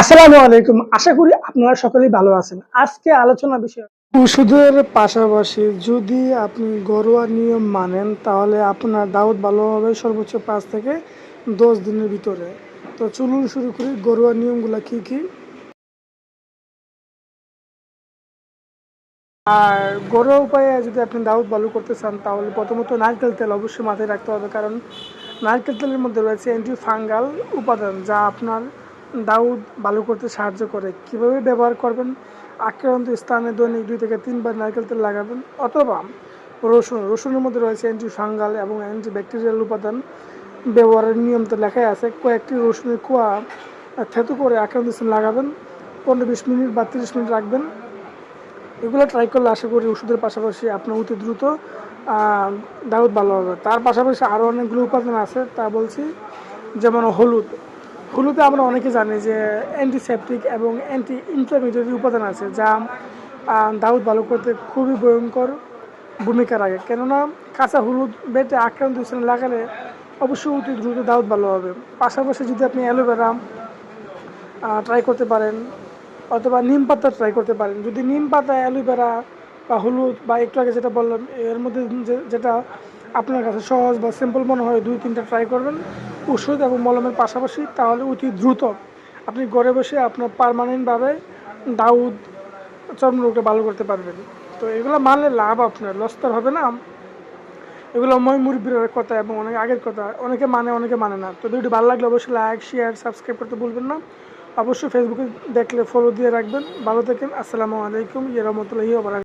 আসসালামু আলাইকুম। আশা করি আপনারা সকলেই ভালো আছেন। আজকে আলোচনা বিষয় ওষুধের পাশাপাশি যদি আপনি ঘরোয়া নিয়ম মানেন, তাহলে আপনার দাউদ ভালো হবে সর্বোচ্চ পাঁচ থেকে দশ দিনের ভিতরে। তো চলুন শুরু করি, ঘরোয়া নিয়মগুলো কি কি? আর ঘরোয়া উপায়ে যদি আপনি দাউদ ভালো করতে চান, তাহলে প্রথমত নারকেল তেল অবশ্যই মাথায় রাখতে হবে, কারণ নারকেল তেলের মধ্যে রয়েছে অ্যান্টি ফাঙ্গাল উপাদান, যা আপনার দাউদ ভালো করতে সাহায্য করে। কীভাবে ব্যবহার করবেন? আক্রান্ত স্থানে দৈনিক দুই থেকে তিনবার নারকেল তেল লাগাবেন অথবা রসুন। রসুনের মধ্যে রয়েছে অ্যান্টি ফাঙ্গাল এবং অ্যান্টি ব্যাকটেরিয়াল উপাদান ব্যবহারের নিয়ম তো লেখাই আছে। কয়েকটি রসুনের কুয়া থেতু করে আক্রান্ত স্থানে লাগাবেন। পনেরো বিশ মিনিট বা তিরিশ মিনিট রাখবেন। এগুলো ট্রাই করলে আশা করি ওষুধের পাশাপাশি আপনার অতি দ্রুত দাউদ ভালো হবে। তার পাশাপাশি আরও অনেকগুলো উপাদান আছে। তা বলছি, যেমন হলুদ। হলুদে আমরা অনেকে জানি যে অ্যান্টিসেপটিক এবং অ্যান্টি ইনফ্লামেটরি উপাদান আছে, যা দাউদ ভালো করতে খুবই ভয়ঙ্কর ভূমিকা রাখে। কেননা কাঁচা হলুদ বেটে আক্রান্ত স্থানে লাগালে অবশ্যই অতি দ্রুত দাউদ ভালো হবে। পাশাপাশি যদি আপনি অ্যালোভেরা ট্রাই করতে পারেন, অথবা নিম পাতা ট্রাই করতে পারেন, যদি নিম পাতা, অ্যালোভেরা বা হলুদ বা একটু আগে যেটা বললাম, এর মধ্যে যেটা আপনার কাছে সহজ বা সিম্পল মনে হয়, দুই, তিনটা ট্রাই করবেন। ওষুধ এবং মলমের পাশাপাশি তাহলে অতি দ্রুত আপনি ঘরে বসে আপনার পারমানেন্টভাবে দাউদ চর্মরোগটা ভালো করতে পারবেন। তো এগুলো মানলে লাভ আপনার লস তো আর হবে না। এগুলো মই মুরব্বীর কথা এবং অনেক আগের কথা, অনেকে মানে অনেকে মানে না। তো ভিডিও ভালো লাগলে অবশ্যই লাইক শেয়ার সাবস্ক্রাইব করতে ভুলবেন না। অবশ্যই ফেসবুকে দেখলে ফলো দিয়ে রাখবেন। ভালো থাকেন, আসসালামু আলাইকুম ইয়ে রহমতুল্লাহি